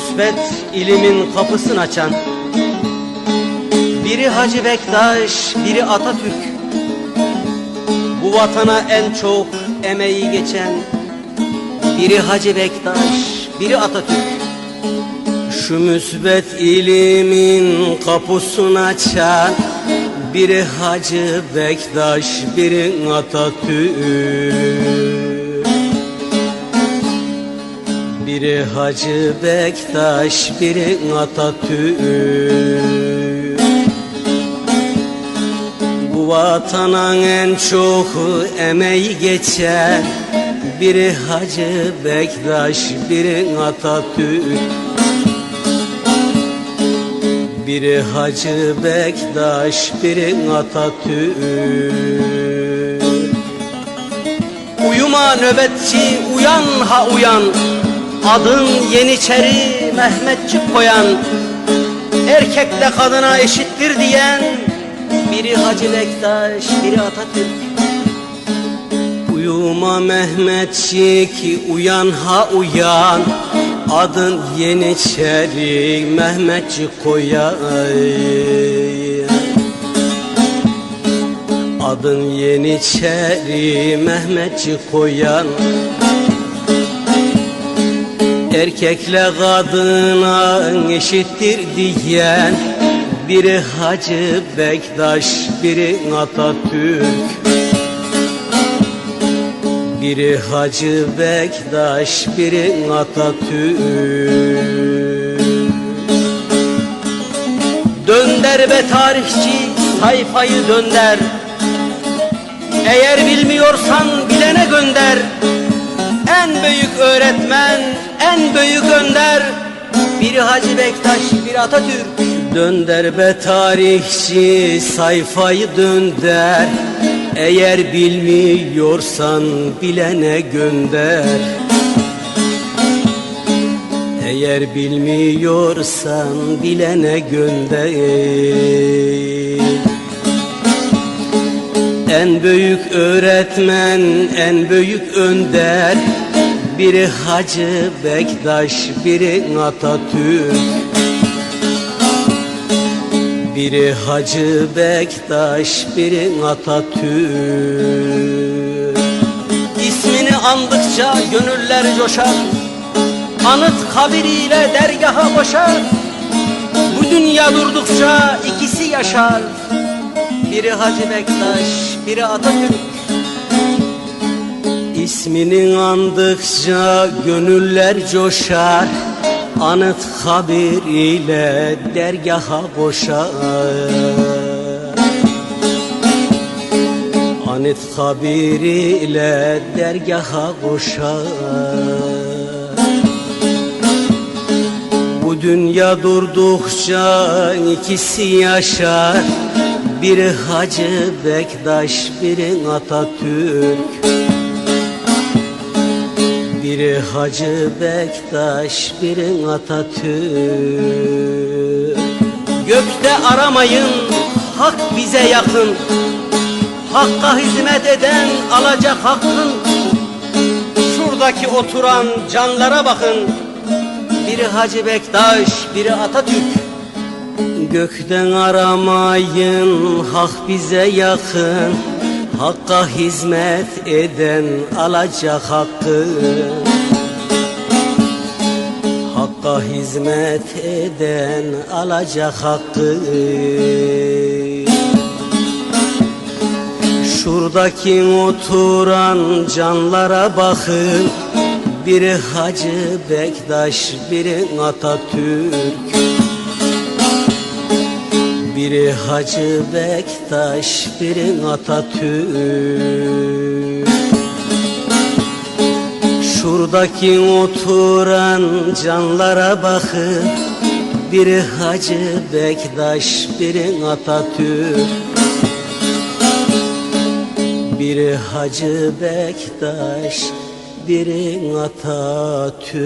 müsbet ilimin kapısını açan Biri Hacı Bektaş, biri Atatürk Bu vatana en çok emeği geçen Biri Hacı Bektaş, biri Atatürk. Şu müsbet ilimin kapısını açan Biri Hacı Bektaş, biri Atatürk biri Hacı Bektaş, biri Atatürk. Bu vatana en çok emeği geçen Biri Hacı Bektaş, biri Atatürk. Biri Hacı Bektaş, biri Atatürk. Uyuma nöbetçi uyan ha uyan Adın Yeniçeri Mehmetçik koyan Erkekle kadına eşittir diyen Biri Hacı Bektaş biri Atatürk. Uyuma Mehmetçik uyan ha uyan Adın Yeniçeri Mehmetçik koyan. Adın Yeniçeri Mehmetçik koyan Erkekle kadına eşittir diyen Biri Hacı Bektaş, biri Atatürk. Biri Hacı Bektaş, biri Atatürk. Dönder be tarihçi sayfayı dönder. Eğer bilmiyorsan bilene gönder. En büyük öğretmen, en büyük önder. Biri Hacı Bektaş, biri Atatürk. Dönder be tarihçi sayfayı dönder. Eğer bilmiyorsan bilene gönder. Eğer bilmiyorsan bilene gönder. En büyük öğretmen, en büyük önder Biri Hacı Bektaş, biri Atatürk. Biri Hacı Bektaş, biri Atatürk. İsmini andıkça gönüller coşar. Anıt kabiriyle dergaha koşar Bu dünya durdukça ikisi yaşar. Biri Hacı Bektaş, biri Atatürk İsmini andıkça gönüller coşar. Anıt kabiriyle dergaha koşar. Anıt kabiriyle dergaha koşar. Bu dünya durdukça ikisi yaşar. Biri Hacı Bektaş, biri Atatürk Biri Hacı Bektaş, biri Atatürk. Gökte aramayın, hak bize yakın. Hakka hizmet eden alacak hakkın. Şuradaki oturan canlara bakın. Biri Hacı Bektaş, biri Atatürk. Gökten aramayın, hak bize yakın Hakka hizmet eden alacak hakkı. Hakka hizmet eden alacak hakkı. Şuradaki oturan canlara bakın. Biri Hacı Bektaş, biri Atatürk Biri Hacı Bektaş, biri Atatürk. Şuradaki oturan canlara bakın. Biri Hacı Bektaş, biri Atatürk. Biri Hacı Bektaş, biri Atatürk